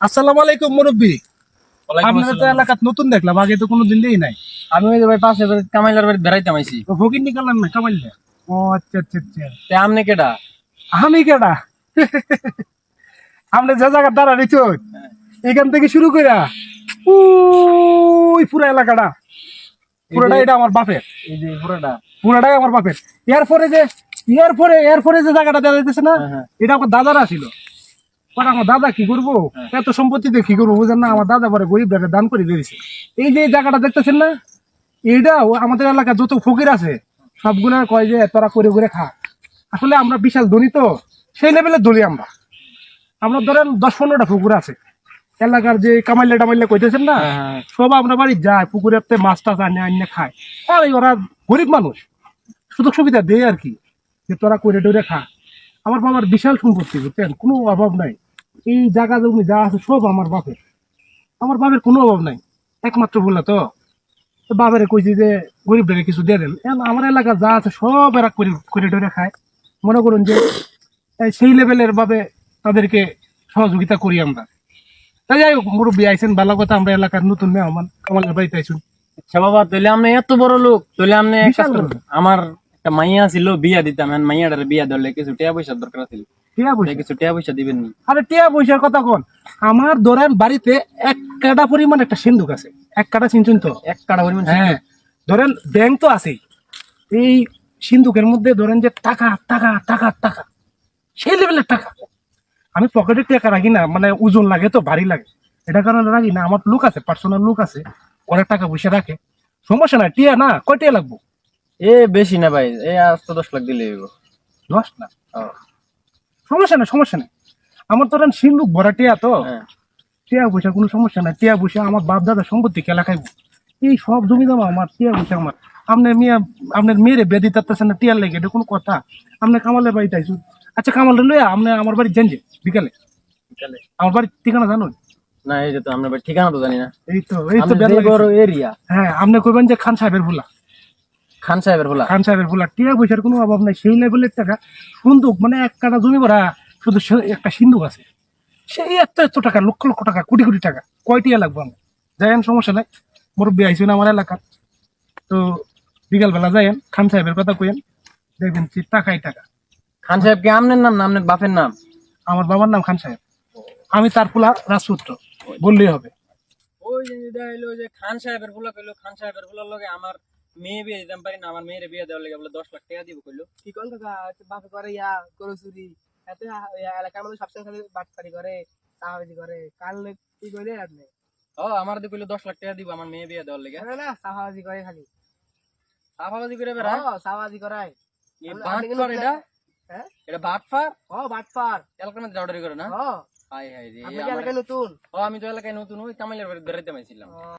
আসসালামু আলাইকুম মুরব্বী আপনারা তো এলাকাত নতুন দেখলাম আগে তো কোনো দিন দেই নাই। আমি ওই যে ভাই পাশে কামাইলার বাড়ি বেড়াইতাম আইছি। তো ফকির না কামাইলে? ও আচ্ছা আচ্ছা আচ্ছা। তে আমনে কেডা? আমি কেডা? আপনি যে জায়গা দাঁড়া নিচ এখান থেকে শুরু কইরা ওই পুরো এলাকাটা। পুরোটা এটা আমার বাপের। এই যে পুরোটা। পুরোটাই আমার বাপের। এরপরে যে এরপরে এরপরে যে জায়গাটা দেওয়া যাইতেছে না হ্যাঁ, হ্যাঁ। এটা আমার দাদারা ছিল। পরে আমার দাদা কি করব? এত সম্পত্তিতে কি করব বুঝেন না? আমার দাদা পরে গরিব দান করে দিয়েছে এই যে জায়গাটা দেখতেছেন না? এইটাও আমাদের এলাকার যত ফকির আছে সবগুলো কয় যে তোরা করে করে খা। আসলে আমরা বিশাল ধনী তো সেই লেভেলের ধনী আমরা। আমরা ধরেন দশ পনেরোটা পুকুর আছে। এলাকার যে কামাইলে টামাইলে কইতেছেন না? হ্যাঁ, সব আমরা বাড়ি যায় পুকুরেতে মাছ টাছ আনে আনে খায়। আর ওরা গরিব মানুষ। সুযোগ সুবিধা দেয় আর কি যে তোরা করে টরে খা। আমার বাবার বিশাল সম্পত্তি বুঝছেন? কোনো অভাব নাই। এই জায়গা জমি যা আছে সব আমার বাপের। আমার বাপের কোনো অভাব নাই। একমাত্র বলে তো। তো বাবারে কইছি যে গরিবদের কিছু দিয়ে দেন। আমার এলাকা যা আছে সব এরা করে টরে খায়। মনে করুন যে সেই লেভেলের ভাবে তাদেরকে সহযোগিতা করি আমরা। তাই যাই হোক মুরব্বী আইসেন ভালো কথা আমরা এলাকার নতুন মেহমান। কামালের বাড়িতে আইসুন। আচ্ছা বাবা তাহলে আপনি এত বড় লোক তাহলে আপনি। বড়। আমার একটা মাইয়া ছিল বিয়া দিতাম এখন মাইয়াটার বিয়া ধরলে কিছু টাকা পয়সার দরকার ছিল টিয়া পয়সা? কিছু টাকা পয়সা দিবেন নি। আরে টিয়া পয়সার কথা কোন? আমার ধরেন বাড়িতে এক কাটা পরিমাণ একটা সিন্ধুক আছে। এক কাটা চিনচুন তো? এক কাটা পরিমাণ হ্যাঁ। ধরেন ব্যাংক তো আছেই। এই সিন্ধুকের মধ্যে ধরেন যে টাকা টাকা টাকা টাকা সেই লেভেলের টাকা। আমি পকেটে টাকা রাখি না মানে ওজন লাগে তো ভারী লাগে। এটা কারণে রাখি না আমার লোক আছে পার্সোনাল লোক আছে অনেক টাকা পয়সা রাখে। সমস্যা নাই টিয়া না কয় টিয়া লাগবো? এ বেশি না ভাই এ আজ তো দশ লাখ দিলে দশ না সমস্যা নাই সমস্যা নাই। আমার ধরেন সিন্ধুক ভরা টিয়া তো। হ্যাঁ। টিয়া পয়সা কোনো সমস্যা নাই টিয়া পয়সা আমার বাপ দাদা সম্পত্তি খেলা খাইব? এই সব জমি জমা আমার টিয়া পয়সা আমার। আপনার মেয়ে আপনার মেয়েরে বেদি তাত্তাছেন না টিয়ার লেগে এটা কোনো কথা? আপনি কামালের বাড়িতে আইসুন। আচ্ছা কামালের লইয়া আপনি আমার বাড়ি জানছে বিকালে। বিকালে। আমার বাড়ির ঠিকানা জানুন? না এই যে তো আমরা ভাই ঠিকানা তো জানি না। এই তো এই তো এরিয়া হ্যাঁ আপনি কইবেন যে খান সাহেবের ভুলা। খান সাহেবের ভোলা। খান সাহেবের টিয়া পয়সার কোনো অভাব নাই সেই লেভেলের টাকা। মানে এক কাটা জমি ভরা শুধু একটা সিন্ধুক আছে। সেই এত এত টাকা লক্ষ লক্ষ টাকা কোটি কোটি টাকা কয় টিয়া লাগবে যাইন সমস্যা নাই। মুরব্বী আইসুন আমার তো বিকালবেলা খান সাহেবের কথা কইেন দেখবেন টাকাই টাকা। খান সাহেব কি আমনের নাম না আপনার বাপের নাম? আমার বাবার নাম খান সাহেব। আমি তার পোলা রাজপুত্র বললেই হবে। ওই যে যে খান সাহেবের ফুলা কইলো খান সাহেবের ফুলার লগে আমার মেয়ে বিয়ে দিতাম পারি না আমার মেয়ের বিয়ে দেওয়ার লাগে বলে দশ লাখ টাকা দিব কইলো। কি কল কাকা? বাপে করে ইয়া গরু চুরি। এতে এলাকার মধ্যে সবসময় খালি করে চাহাবাজি করে। কাল কি করে আপনি ও আমার দিয়ে কইলো দশ লাখ টাকা দিব আমার মেয়ে বিয়ে দেওয়ার লাগে। না না করে খালি। সাফাবাজি করে বেড়া ও চাহাবাজি করায়। এই বাট কিন্তু এটা হ্যাঁ এটা বাট ফার? ও বাটপার এলাকার মধ্যে জাউডারি করে না? ও। হাই হাই রে আমার- এলাকায় নতুন? ও আমি তো এলাকায় নতুন ওই কামাইলের বাড়ি ও,